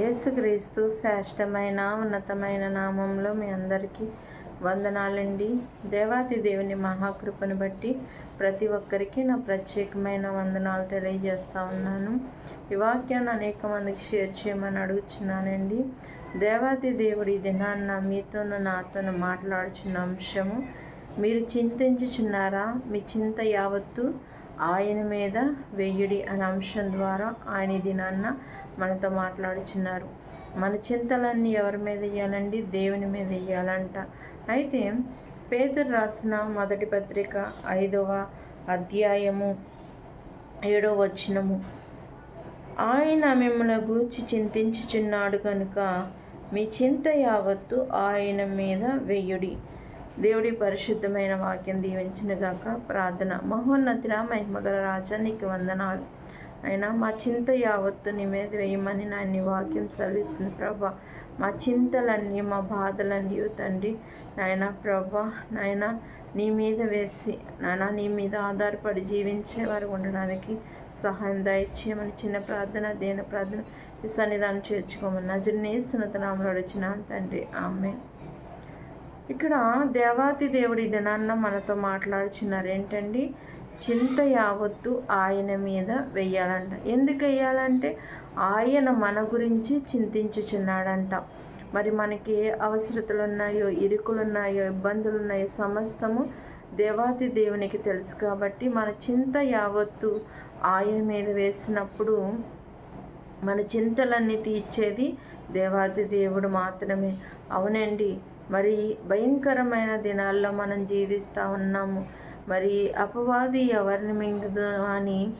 యేసుక్రీస్తు శ్రేష్టమైన ఉన్నతమైన నామంలో మీ అందరికీ వందనాలండి. దేవాతి దేవుని మహాకృపను బట్టి ప్రతి ఒక్కరికి నా ప్రత్యేకమైన వందనాలు తెలియజేస్తూ ఉన్నాను. ఈ వాక్యాన్ని అనేక మందికి షేర్ చేయమని అడుగుచున్నానండి. దేవాతి దేవుడి దినాన్న మీతోనూ నాతోనూ మాట్లాడుచున్న అంశము మీరు చింతించుచున్నారా? మీ చింత యావత్తు ఆయన మీద వెయ్యుడి అనే అంశం ద్వారా ఆయన దినాన్న మనతో మాట్లాడుచున్నారు. మన చింతలన్నీ ఎవరి మీద వేయాలండి? దేవుని మీద వేయాలంట. అయితే పేదరు రాసిన మొదటి పత్రిక ఐదవ అధ్యాయము ఏడవ వచనము. ఆయన మిమ్మల్ని గూర్చి చింతించుచున్నాడు కనుక మీ చింత యావత్తు ఆయన మీద వెయ్యుడి దేవుడి పరిశుద్ధమైన వాక్యం దీవించిన గాక ప్రార్థన. మహోన్నతుడ మహిమగల రాజా నీకు వందనాలు. అయినా మా చింత యావత్తు నీ మీద వేయమని నా నీ వాక్యం సెలవిస్తుంది. ప్రభా మా చింతలన్నీ మా బాధలన్నీ తండ్రి. నాయన ప్రభా నాయన నీ మీద వేసి నాయన నీ మీద ఆధారపడి జీవించే వారు ఉండడానికి సహాయం దయచేయమని చిన్న ప్రార్థన దేన ప్రార్థన సన్నిధానం చేర్చుకోమని. నజరునే సున్నత నామలో వచ్చిన తండ్రి. ఆమె ఇక్కడ దేవాతి దేవుడి దినాన్న మనతో మాట్లాడుచున్నారు ఏంటండి చింత యావత్తు ఆయన మీద వెయ్యాలంట. ఎందుకు వెయ్యాలంటే ఆయన మన గురించి చింతించుచున్నాడంట. మరి మనకి ఏ అవసరతలు ఉన్నాయో ఇరుకులు ఉన్నాయో ఇబ్బందులు ఉన్నాయో సమస్తము దేవాతి దేవునికి తెలుసు కాబట్టి మన చింత యావత్తు ఆయన మీద వేసినప్పుడు మన చింతలన్నీ తీర్చేది దేవాది దేవుడు మాత్రమే. అవునండి. మరి భయంకరమైన దినాల్లో మనం జీవిస్తూ ఉన్నాము. మరి అపవాది ఎవరిని మింగదు అని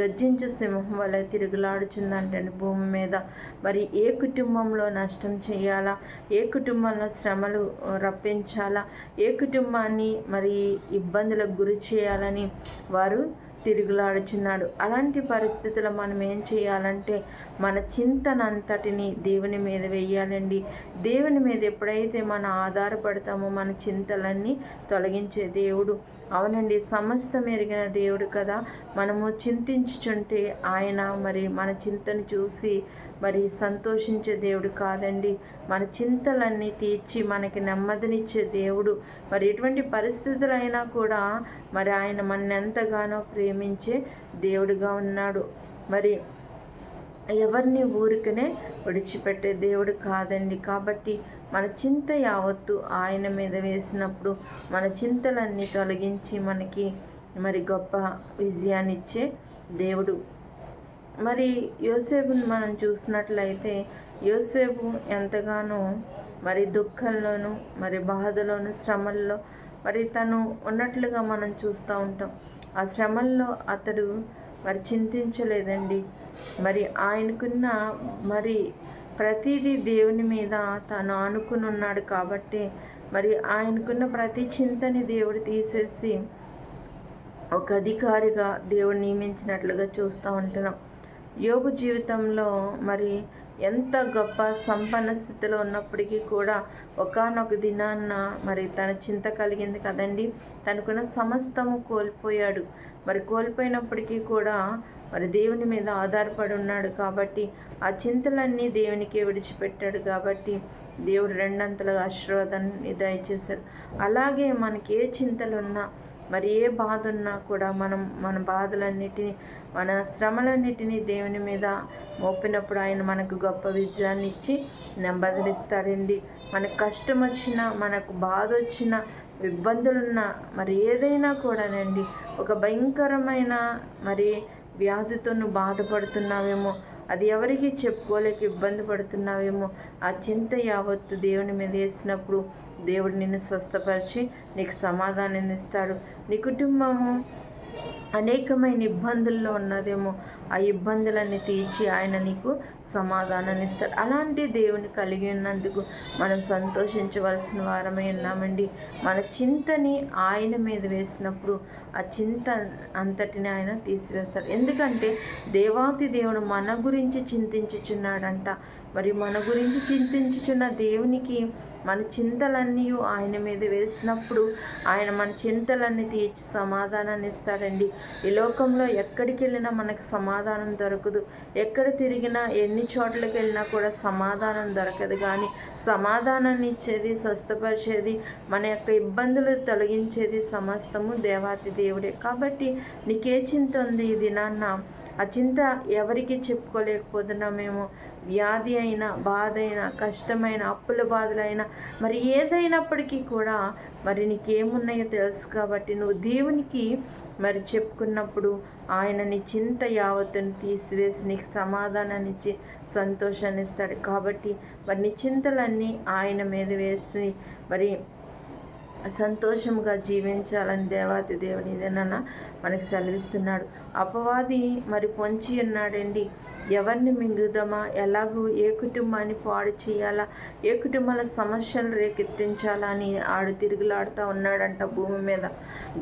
గర్జించు సింహం వల్ల తిరుగులాడుచుందంటండి భూమి మీద. మరి ఏ కుటుంబంలో నష్టం చేయాలా? ఏ కుటుంబంలో శ్రమలు రప్పించాలా? ఏ కుటుంబాన్ని మరి ఇబ్బందులకు గురి చేయాలని వారు తిరుగులాడుచున్నాడు. అలాంటి పరిస్థితుల్లో మనం ఏం చేయాలంటే మన చింతనంతటిని దేవుని మీద వేయాలండి. దేవుని మీద ఎప్పుడైతే మనం ఆధారపడతామో మన చింతలన్నీ తొలగించే దేవుడు. అవునండి సమస్తం ఎరిగిన దేవుడు కదా. మనము చింతించుచుంటే ఆయన మరి మన చింతను చూసి మరి సంతోషించే దేవుడు కాదండి. మన చింతలన్నీ తీర్చి మనకి నెమ్మదినిచ్చే దేవుడు. మరి ఎటువంటి పరిస్థితులైనా కూడా మరి ఆయన మన ఎంతగానో ప్రేమించే దేవుడుగా ఉన్నాడు. మరి ఎవరిని ఊరికనే విడిచిపెట్టే దేవుడు కాదండి. కాబట్టి మన చింత యావత్తు ఆయన మీద వేసినప్పుడు మన చింతలన్నీ తొలగించి మనకి మరి గొప్ప విజయాన్ని ఇచ్చే దేవుడు. మరి యోసేపుని మనం చూసినట్లయితే యోసేపు ఎంతగానో మరి దుఃఖంలోను మరి బాధలోను శ్రమల్లో మరి తను ఉన్నట్లుగా మనం చూస్తూ ఉంటాం. ఆ శ్రమల్లో అతడు మరి చింతించలేదండి. మరి ఆయనకున్న మరి ప్రతిదీ దేవుని మీద తను ఆనుకుని ఉన్నాడు కాబట్టి మరి ఆయనకున్న ప్రతి చింతని దేవుడు తీసేసి ఒక అధికారిగా దేవుడు నియమించినట్లుగా చూస్తూ ఉంటున్నాం. యోగు జీవితంలో మరి ఎంత గొప్ప సంపన్న స్థితిలో ఉన్నప్పటికీ కూడా ఒకనొక దినాన్న మరి తన చింత కలిగింది కదండి. తనకున్న సమస్తము కోల్పోయాడు. మరి కోల్పోయినప్పటికీ కూడా మరి దేవుని మీద ఆధారపడి ఉన్నాడు కాబట్టి ఆ చింతలన్నీ దేవునికే విడిచిపెట్టాడు కాబట్టి దేవుడు రెండంతలుగా ఆశీర్వాదాన్ని దయచేశాడు. అలాగే మనకి ఏ చింతలున్నా మరి ఏ బాధ ఉన్నా కూడా మనం మన బాధలన్నిటినీ మన శ్రమలన్నిటినీ దేవుని మీద మోపినప్పుడు ఆయన మనకు గొప్ప విజయాన్ని ఇచ్చి నెంబదిలిస్తాడండి మనకు కష్టం వచ్చినా మనకు బాధ వచ్చినా ఇబ్బందులున్నా మరి ఏదైనా కూడానండి. ఒక భయంకరమైన మరి వ్యాధితో నువ్వు బాధపడుతున్నావేమో అది ఎవరికి చెప్పుకోలేక ఇబ్బంది పడుతున్నావేమో ఆ చింత యావత్తు దేవుని మీద వేసినప్పుడు దేవుడు నిన్ను స్వస్థపరిచి నీకు సమాధానాన్ని ఇస్తాడు. నీ కుటుంబము అనేకమైన ఇబ్బందుల్లో ఉన్నదేమో ఆ ఇబ్బందులన్నీ తీర్చి ఆయన నీకు సమాధానాన్ని ఇస్తాడు అలాంటి దేవుని కలిగి ఉన్నందుకు మనం సంతోషించవలసిన వారమై ఉన్నామండి. మన చింతని ఆయన మీద వేసినప్పుడు ఆ చింత అంతటిని ఆయన తీసివేస్తాడు. ఎందుకంటే దేవాతి దేవుడు మన గురించి చింతించుచున్నాడంట. మరి మన గురించి చింతించుచున్న దేవునికి మన చింతలన్నీ ఆయన మీద వేసినప్పుడు ఆయన మన చింతలన్నీ తీర్చి సమాధానాన్ని ఇస్తాడండి. ఈ లోకంలో ఎక్కడికి వెళ్ళినా మనకు సమాధానం సమాధానం దొరకదు. ఎక్కడ తిరిగినా ఎన్ని చోట్లకి వెళ్ళినా కూడా సమాధానం దొరకదు. కానీ సమాధానాన్ని ఇచ్చేది స్వస్థపరిచేది మన యొక్క ఇబ్బందులు తొలగించేది సమస్తము దేవాతి దేవుడే. కాబట్టి నీకే చింత ఉంది ఈ దినాన్న. ఆ చింత ఎవరికి చెప్పుకోలేకపోతున్నామేమో? వ్యాధి అయినా బాధ అయినా కష్టమైన అప్పుల బాధలైనా మరి ఏదైనప్పటికీ కూడా మరి నీకేమున్నాయో తెలుసు కాబట్టి నువ్వు దేవునికి మరి చెప్పుకున్నప్పుడు ఆయన నీ చింత యావత్తును తీసివేసి నీకు సమాధానాన్ని ఇచ్చి సంతోషాన్ని ఇస్తాడు. కాబట్టి మరి నీ చింతలన్నీ ఆయన మీద వేసి మరి సంతోషంగా జీవించాలని దేవాతి దేవుని ఇదేనన్న మనకి సెలవిస్తున్నాడు. అపవాది మరి పొంచి ఉన్నాడండి. ఎవరిని మింగుదామా? ఎలాగూ ఏ కుటుంబాన్ని పాడు చేయాలా? ఏ కుటుంబాల సమస్యలు రేకెత్తించాలా అని ఆడు తిరుగులాడుతూ ఉన్నాడంట భూమి మీద.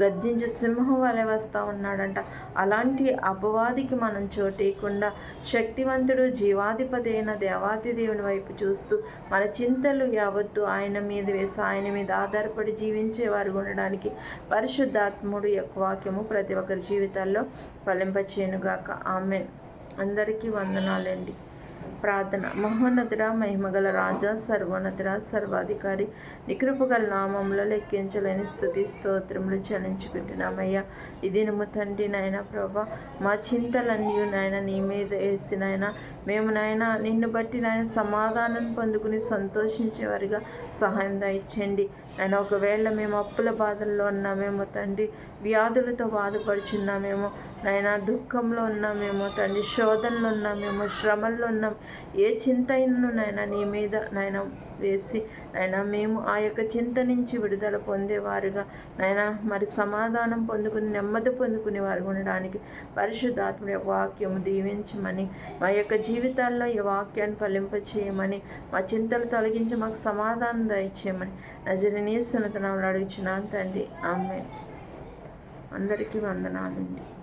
గర్జించి సింహం వలె వస్తూ ఉన్నాడంట. అలాంటి అపవాదికి మనం చోటేయకుండా శక్తివంతుడు జీవాధిపతి అయిన దేవాతి దేవుని వైపు చూస్తూ మన చింతలు యావత్తు ఆయన మీద వేసి ఆయన మీద ఆధారపడి జీవి జీవించేవారు ఉండడానికి పరిశుద్ధాత్ముడు యొక్క వాక్యము ప్రతి ఒక్కరి జీవితాల్లో ఫలింపచేయనుగాక. ఆమె అందరికీ వందనాలండి. ప్రార్థన. మహోన్నతుడ మహిమగల రాజా సర్వోన్నతుడ సర్వాధికారి నికృపగల నామంలో లెక్కించలేని స్థుతి స్తోత్రములు చలించుకుంటున్నామయ్యా ఈ దినము తండ్రి నాయన ప్రభా మా చింతలన్నీ నాయన నీ మీద వేసి నాయన మేము నాయన నిన్ను బట్టి నాయన సమాధానం పొందుకుని సంతోషించేవారిగా సహాయం దాయిచ్చండి ఆయన ఒకవేళ మేము అప్పుల బాధల్లో ఉన్నామేమో తండ్రి వ్యాధులతో బాధపడుచున్నామేమో నాయన దుఃఖంలో ఉన్నామేమో తండ్రి శోధనలో ఉన్నామేమో శ్రమల్లో ఉన్నాం ఏ చింత అయినను నాయన నీ మీద నాయన వేసి నాయన మేము ఆ యొక్క చింత నుంచి విడుదల పొందేవారుగా. నాయన మరి సమాధానం పొందుకుని నెమ్మది పొందుకునే వారు ఉండడానికి పరిశుద్ధాత్మ యొక్క వాక్యము దీవించమని మా యొక్క జీవితాల్లో ఈ వాక్యాన్ని ఫలింపచేయమని మా చింతలు తొలగించి మాకు సమాధానం దయచేయమని. నజరనీస్తున్నతనంలో అడుగుచున్నాను తండ్రి. ఆమె అందరికీ వందనాలండి.